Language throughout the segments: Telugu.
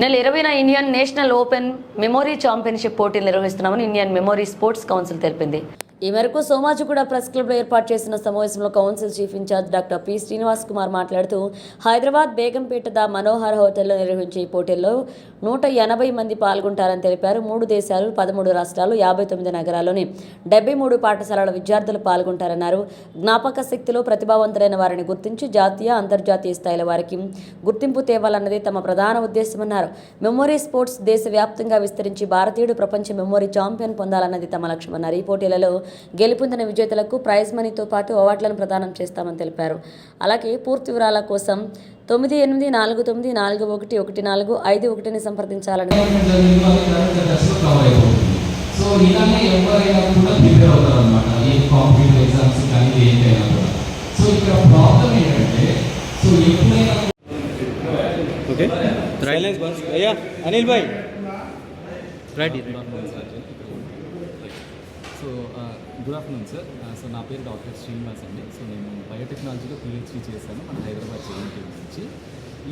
నెల ఇరవైన Indian national open memory championship పోటీలు నిర్వహిస్తున్నామని ఇండియన్ మెమోరీ స్పోర్ట్స్ కౌన్సిల్ తెలిపింది. ఈ మేరకు సోమాజిగూడ ప్రెస్ క్లబ్లో ఏర్పాటు చేసిన సమావేశంలో council chief in charge doctor P Srinivas Kumar మాట్లాడుతూ హైదరాబాద్ బేగంపేట ద మనోహర్ హోటల్లో నిర్వహించే ఈ పోటీల్లో నూట ఎనభై మంది పాల్గొంటారని తెలిపారు. మూడు దేశాలు పదమూడు రాష్ట్రాలు యాభై తొమ్మిది నగరాల్లోని డెబ్బై మూడు పాఠశాలల విద్యార్థులు పాల్గొంటారన్నారు. జ్ఞాపక శక్తిలో ప్రతిభావంతులైన వారిని గుర్తించి జాతీయ అంతర్జాతీయ స్థాయిల వారికి గుర్తింపు తేవాలన్నది తమ ప్రధాన ఉద్దేశమన్నారు. మెమోరీ స్పోర్ట్స్ దేశవ్యాప్తంగా విస్తరించి భారతీయుడు ప్రపంచ మెమోరీ ఛాంపియన్ పొందాలన్నది తమ లక్ష్యమన్నారు. ఈ పోటీలలో గెలుపొందిన విజేతలకు ప్రైజ్ మనీతో పాటు అవార్డులను ప్రదానం చేస్తామని తెలిపారు. అలాగే పూర్తి వివరాల కోసం తొమ్మిది ఎనిమిది నాలుగు తొమ్మిది నాలుగు ఒకటి ఒకటి నాలుగు ఐదు ఒకటిని సంప్రదించాలని గవర్నమెంట్ జరిగిన వాళ్ళు కరెంట్ అఫైర్స్లో కవర్ అయిపోతుంది సో ఇలానే ఎవరైనా కూడా ప్రిపేర్ అవుతారు అనమాట ఏ కాంపిటేటివ్ ఎగ్జామ్స్ కానీ దేనికైనా కూడా. సో ఇక్కడ ప్రాబ్లం ఏంటంటే సో ఎప్పుడైనా ఓకే. సైలెన్స్ బస్ అయ్యా Anil bhai. Right. So good afternoon sir. So నా పేరు డాక్టర్ శ్రీనివాస్ అండి. సో నేను బయోటెక్నాలజీలో పిహెచ్డీ చేశాను మన హైదరాబాద్ జేఎన్టీ నుంచి.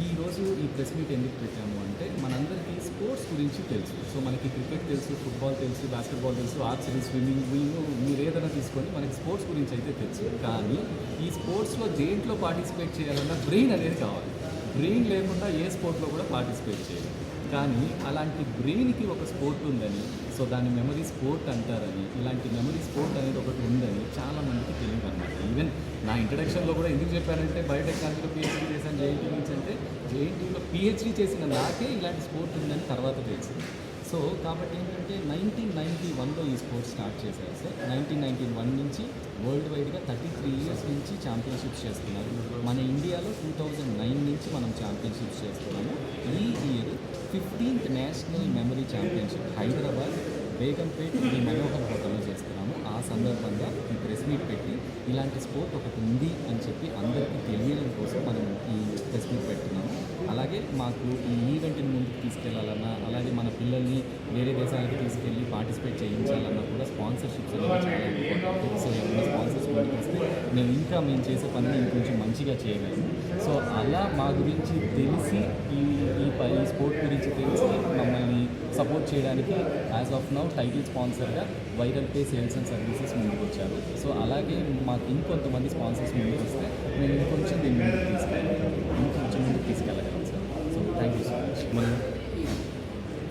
ఈ రోజు ఈ ప్రెస్ మీట్ ఎందుకు పెట్టాము అంటే మనందరికీ స్పోర్ట్స్ గురించి తెలుసు. సో మనకి క్రికెట్ తెలుసు ఫుట్బాల్ తెలుసు బాస్కెట్బాల్ తెలుసు ఆర్చరీ స్విమ్మింగ్ వీళ్ళు మీరు ఏదైనా తీసుకొని మనకి స్పోర్ట్స్ గురించి అయితే తెలుసు. కానీ ఈ స్పోర్ట్స్లో దేంట్లో పార్టిసిపేట్ చేయాలన్నా బ్రెయిన్ అనేది కావాలి. బ్రెయిన్ లేకుండా ఏ స్పోర్ట్లో కూడా పార్టిసిపేట్ చేయాలి కానీ అలాంటి బ్రెయిన్కి ఒక స్పోర్ట్ ఉందని సో దాన్ని మెమరీ స్పోర్ట్ అంటారని ఇలాంటి మెమరీ స్పోర్ట్ అనేది ఒకటి ఉందని చాలామందికి తెలియదు అనమాట ఈవెన్ నా ఇంట్రడక్షన్లో కూడా ఎందుకు చెప్పారంటే బయోటెక్నాలజీలో పిహెచ్డీ చేశాను జేఎన్టీ నుంచి అంటే జేఎన్టీలో పిహెచ్డీ చేసిన నాకే ఇలాంటి స్పోర్ట్ ఉందని తర్వాత తెలిసింది సో కాబట్టి ఏంటంటే నైన్టీన్ నైన్టీ వన్లో ఈ స్పోర్ట్స్ స్టార్ట్ చేశారు సార్. నైన్టీన్ నైన్టీ వన్ నుంచి వరల్డ్ వైడ్గా థర్టీ త్రీ ఇయర్స్ నుంచి ఛాంపియన్షిప్స్ చేస్తున్నారు. మన ఇండియాలో టూ థౌజండ్ నైన్ నుంచి మనం ఛాంపియన్షిప్స్ చేస్తున్నాము. ఈ year fifteenth national memory championship Hyderabad Begumpet ఈ మనోహర్ హోటల్లో చేస్తున్నాము. ఆ సందర్భంగా ఈ ప్రెస్ మీట్ పెట్టి ఇలాంటి స్పోర్ట్ ఒకటి ఉంది అని చెప్పి అందరికీ తెలియడం కోసం మనం ఈ ప్రెస్ మీట్ పెట్టున్నాము అలాగే మాకు ఈ ఈవెంట్ని ముందుకు తీసుకెళ్ళాలన్నా అలాగే మన పిల్లల్ని వేరే దేశాలకు తీసుకెళ్ళి పార్టిసిపేట్ చేయించాలన్నా కూడా స్పాన్సర్షిప్స్ అనేవి చాలా ఇంపార్టెంట్ సో ఏమైనా స్పాన్సర్స్ ముందుకు వస్తే మేము ఇంకా మేము చేసే పనిని ఇంకొంచెం మంచిగా చేయగలము సో అలా మా గురించి తెలిసి ఈ ఈ ప- స్పోర్ట్ గురించి తెలిసి మమ్మల్ని సపోర్ట్ చేయడానికి as of now title స్పాన్సర్గా viral pay sales and services ముందుకు వచ్చారు. సో అలాగే మాకు ఇంకొంతమంది స్పాన్సర్స్ ముందుకు వస్తే మేము ఇంకొంచెం దీన్ని ముందుకు తీసుకెళ్ళగలం. ఇంకొంచెం ముందుకు తీసుకెళ్ళగలం sir. So thank you so much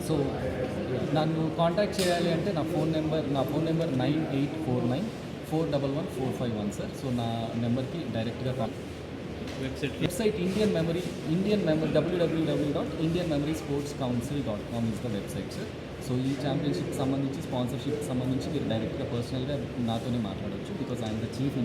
so నన్ను కాంటాక్ట్ చేయాలి అంటే నా ఫోన్ నెంబర్ నా phone number nine eight four nine four double one four five one sir. So నా నెంబర్కి డైరెక్ట్గా call. Website website Indian memory Indian memory W W W dot Indian memory sports council dot com is the website sir so ఈ ఛాంపియన్షిప్ సంబంధించి స్పాన్సర్షిప్ సంబంధించి మీరు డైరెక్ట్గా పర్సనల్గా నాతోనే మాట్లాడవచ్చు బికాజ్ ఐఎమ్ ద చీఫ్